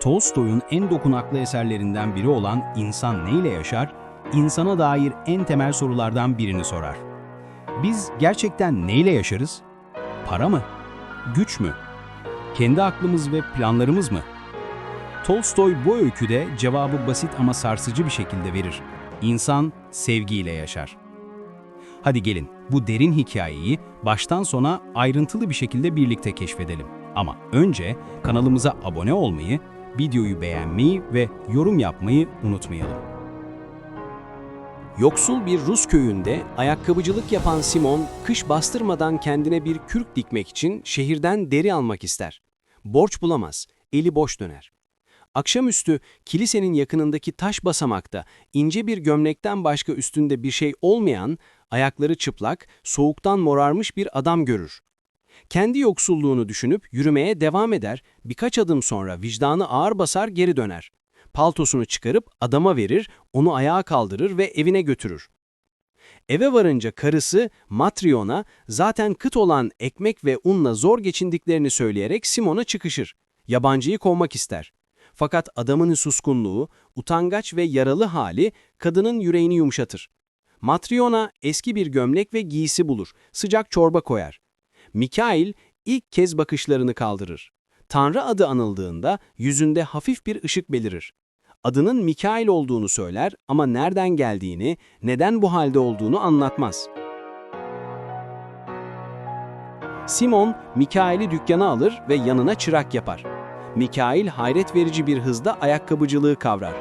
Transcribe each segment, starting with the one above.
Tolstoy'un en dokunaklı eserlerinden biri olan İnsan Neyle Yaşar, insana dair en temel sorulardan birini sorar. Biz gerçekten neyle yaşarız? Para mı? Güç mü? Kendi aklımız ve planlarımız mı? Tolstoy bu öyküde cevabı basit ama sarsıcı bir şekilde verir. İnsan sevgiyle yaşar. Hadi gelin bu derin hikayeyi baştan sona ayrıntılı bir şekilde birlikte keşfedelim. Ama önce kanalımıza abone olmayı, videoyu beğenmeyi ve yorum yapmayı unutmayalım. Yoksul bir Rus köyünde ayakkabıcılık yapan Simon, kış bastırmadan kendine bir kürk dikmek için şehirden deri almak ister. Borç bulamaz, eli boş döner. Akşamüstü kilisenin yakınındaki taş basamakta ince bir gömlekten başka üstünde bir şey olmayan, ayakları çıplak, soğuktan morarmış bir adam görür. Kendi yoksulluğunu düşünüp yürümeye devam eder, birkaç adım sonra vicdanı ağır basar geri döner. Paltosunu çıkarıp adama verir, onu ayağa kaldırır ve evine götürür. Eve varınca karısı Matryona zaten kıt olan ekmek ve unla zor geçindiklerini söyleyerek Simon'a çıkışır. Yabancıyı kovmak ister. Fakat adamın suskunluğu, utangaç ve yaralı hali kadının yüreğini yumuşatır. Matryona eski bir gömlek ve giysi bulur, sıcak çorba koyar. Mikail ilk kez bakışlarını kaldırır. Tanrı adı anıldığında yüzünde hafif bir ışık belirir. Adının Mikail olduğunu söyler ama nereden geldiğini, neden bu halde olduğunu anlatmaz. Simon, Mikail'i dükkana alır ve yanına çırak yapar. Mikail hayret verici bir hızda ayakkabıcılığı kavrar.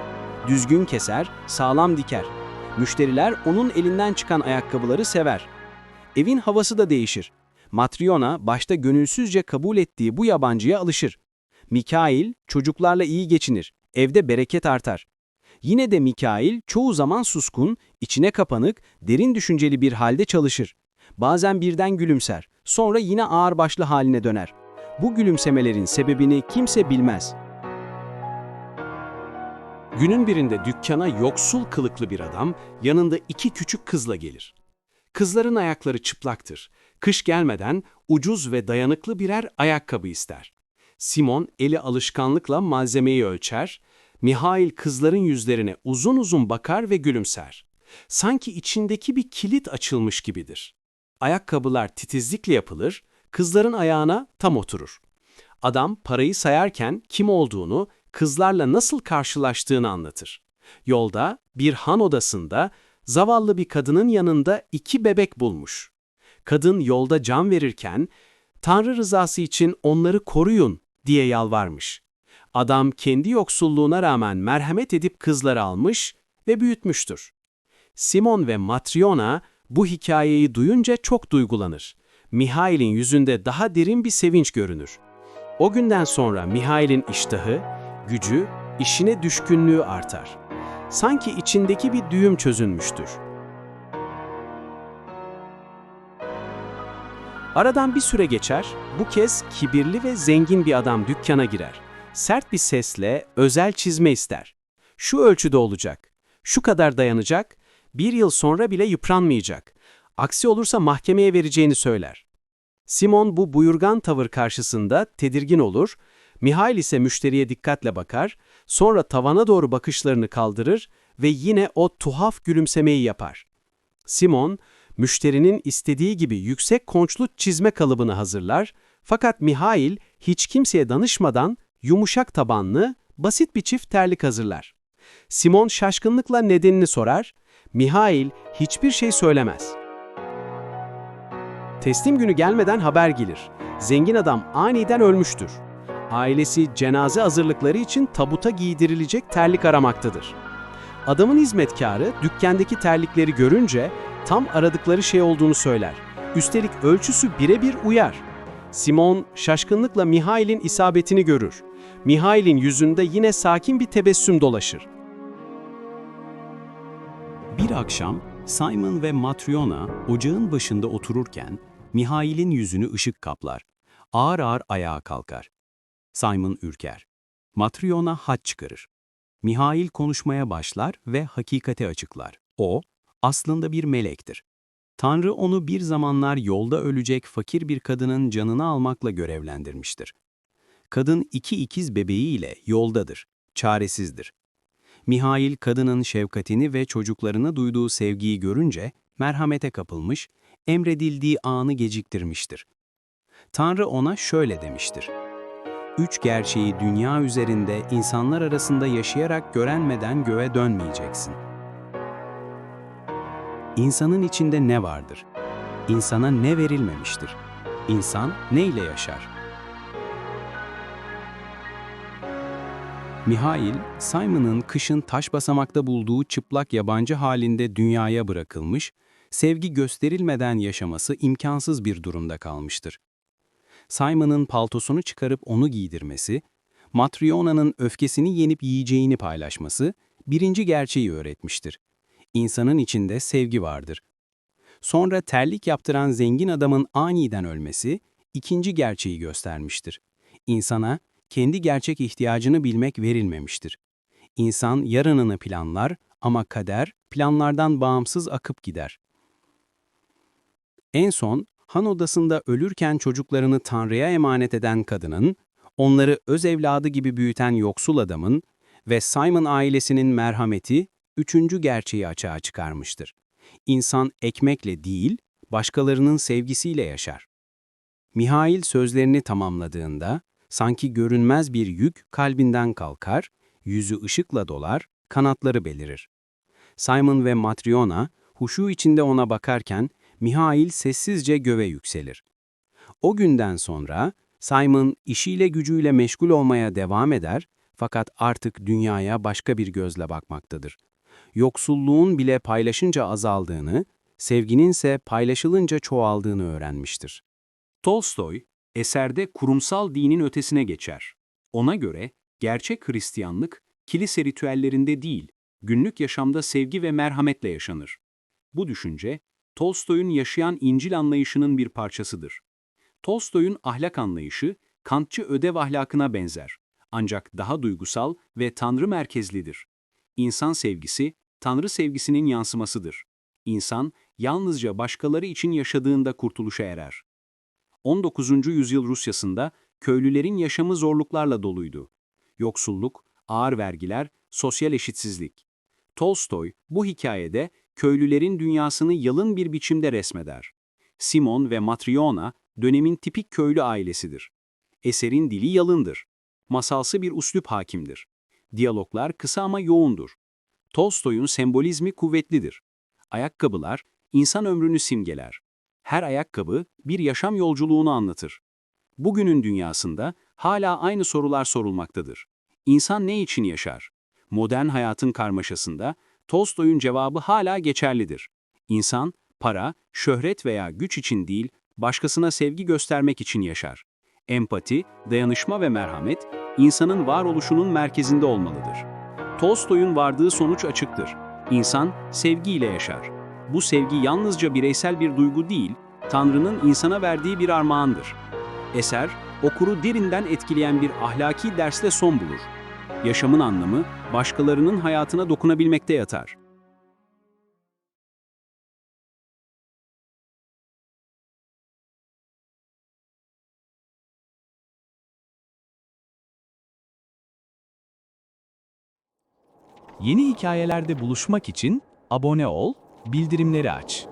Düzgün keser, sağlam diker. Müşteriler onun elinden çıkan ayakkabıları sever. Evin havası da değişir. Matryona başta gönülsüzce kabul ettiği bu yabancıya alışır. Mikail çocuklarla iyi geçinir, evde bereket artar. Yine de Mikail çoğu zaman suskun, içine kapanık, derin düşünceli bir halde çalışır. Bazen birden gülümser, sonra yine ağırbaşlı haline döner. Bu gülümsemelerin sebebini kimse bilmez. Günün birinde dükkana yoksul kılıklı bir adam yanında iki küçük kızla gelir. Kızların ayakları çıplaktır. Kış gelmeden ucuz ve dayanıklı birer ayakkabı ister. Simon eli alışkanlıkla malzemeyi ölçer, Mihail kızların yüzlerine uzun uzun bakar ve gülümser. Sanki içindeki bir kilit açılmış gibidir. Ayakkabılar titizlikle yapılır, kızların ayağına tam oturur. Adam parayı sayarken kim olduğunu, kızlarla nasıl karşılaştığını anlatır. Yolda bir han odasında zavallı bir kadının yanında iki bebek bulmuş. Kadın yolda can verirken, Tanrı rızası için onları koruyun diye yalvarmış. Adam kendi yoksulluğuna rağmen merhamet edip kızları almış ve büyütmüştür. Simon ve Matryona bu hikayeyi duyunca çok duygulanır. Mihail'in yüzünde daha derin bir sevinç görünür. O günden sonra Mihail'in iştahı, gücü, işine düşkünlüğü artar. Sanki içindeki bir düğüm çözülmüştür. Aradan bir süre geçer, bu kez kibirli ve zengin bir adam dükkana girer. Sert bir sesle özel çizme ister. Şu ölçüde olacak, şu kadar dayanacak, bir yıl sonra bile yıpranmayacak. Aksi olursa mahkemeye vereceğini söyler. Simon bu buyurgan tavır karşısında tedirgin olur, Mihail ise müşteriye dikkatle bakar, sonra tavana doğru bakışlarını kaldırır ve yine o tuhaf gülümsemeyi yapar. Simon, müşterinin istediği gibi yüksek konçlu çizme kalıbını hazırlar, fakat Mihail hiç kimseye danışmadan yumuşak tabanlı, basit bir çift terlik hazırlar. Simon şaşkınlıkla nedenini sorar, Mihail hiçbir şey söylemez. Teslim günü gelmeden haber gelir. Zengin adam aniden ölmüştür. Ailesi cenaze hazırlıkları için tabuta giydirilecek terlik aramaktadır. Adamın hizmetkarı dükkandaki terlikleri görünce tam aradıkları şey olduğunu söyler. Üstelik ölçüsü birebir uyar. Simon şaşkınlıkla Mihail'in isabetini görür. Mihail'in yüzünde yine sakin bir tebessüm dolaşır. Bir akşam Simon ve Matryona ocağın başında otururken Mihail'in yüzünü ışık kaplar. Ağır ağır ayağa kalkar. Simon ürker. Matryona hat çıkarır. Mihail konuşmaya başlar ve hakikati açıklar. O, aslında bir melektir. Tanrı onu bir zamanlar yolda ölecek fakir bir kadının canını almakla görevlendirmiştir. Kadın iki ikiz bebeğiyle yoldadır, çaresizdir. Mihail kadının şefkatini ve çocuklarına duyduğu sevgiyi görünce merhamete kapılmış, emredildiği anı geciktirmiştir. Tanrı ona şöyle demiştir. Üç gerçeği dünya üzerinde insanlar arasında yaşayarak görenmeden göğe dönmeyeceksin. İnsanın içinde ne vardır? İnsana ne verilmemiştir? İnsan ne ile yaşar? Mihail, Simon'ın kışın taş basamakta bulduğu çıplak yabancı halinde dünyaya bırakılmış, sevgi gösterilmeden yaşaması imkansız bir durumda kalmıştır. Simon'ın paltosunu çıkarıp onu giydirmesi, Matryona'nın öfkesini yenip yiyeceğini paylaşması, birinci gerçeği öğretmiştir. İnsanın içinde sevgi vardır. Sonra terlik yaptıran zengin adamın aniden ölmesi, ikinci gerçeği göstermiştir. İnsana, kendi gerçek ihtiyacını bilmek verilmemiştir. İnsan yarınını planlar ama kader planlardan bağımsız akıp gider. En son, han odasında ölürken çocuklarını Tanrı'ya emanet eden kadının, onları öz evladı gibi büyüten yoksul adamın ve Simon ailesinin merhameti, üçüncü gerçeği açığa çıkarmıştır. İnsan ekmekle değil, başkalarının sevgisiyle yaşar. Mihail sözlerini tamamladığında, sanki görünmez bir yük kalbinden kalkar, yüzü ışıkla dolar, kanatları belirir. Simon ve Matryona, huşu içinde ona bakarken, Mihail sessizce göve yükselir. O günden sonra, Simon işiyle gücüyle meşgul olmaya devam eder, fakat artık dünyaya başka bir gözle bakmaktadır. Yoksulluğun bile paylaşınca azaldığını, sevginin ise paylaşılınca çoğaldığını öğrenmiştir. Tolstoy, eserde kurumsal dinin ötesine geçer. Ona göre gerçek Hristiyanlık, kilise ritüellerinde değil, günlük yaşamda sevgi ve merhametle yaşanır. Bu düşünce, Tolstoy'un yaşayan İncil anlayışının bir parçasıdır. Tolstoy'un ahlak anlayışı, Kantçı ödev ahlakına benzer. Ancak daha duygusal ve tanrı merkezlidir. İnsan sevgisi, tanrı sevgisinin yansımasıdır. İnsan, yalnızca başkaları için yaşadığında kurtuluşa erer. 19. yüzyıl Rusyasında köylülerin yaşamı zorluklarla doluydu. Yoksulluk, ağır vergiler, sosyal eşitsizlik. Tolstoy bu hikayede köylülerin dünyasını yalın bir biçimde resmeder. Simon ve Matryona dönemin tipik köylü ailesidir. Eserin dili yalındır. Masalsı bir üslup hakimdir. Diyaloglar kısa ama yoğundur. Tolstoy'un sembolizmi kuvvetlidir. Ayakkabılar insan ömrünü simgeler. Her ayakkabı bir yaşam yolculuğunu anlatır. Bugünün dünyasında hala aynı sorular sorulmaktadır. İnsan ne için yaşar? Modern hayatın karmaşasında Tolstoy'un cevabı hala geçerlidir. İnsan, para, şöhret veya güç için değil, başkasına sevgi göstermek için yaşar. Empati, dayanışma ve merhamet, insanın varoluşunun merkezinde olmalıdır. Tolstoy'un vardığı sonuç açıktır. İnsan, sevgiyle yaşar. Bu sevgi yalnızca bireysel bir duygu değil, Tanrı'nın insana verdiği bir armağandır. Eser, okuru derinden etkileyen bir ahlaki dersle son bulur. Yaşamın anlamı, başkalarının hayatına dokunabilmekte yatar. Yeni hikayelerde buluşmak için abone ol, bildirimleri aç.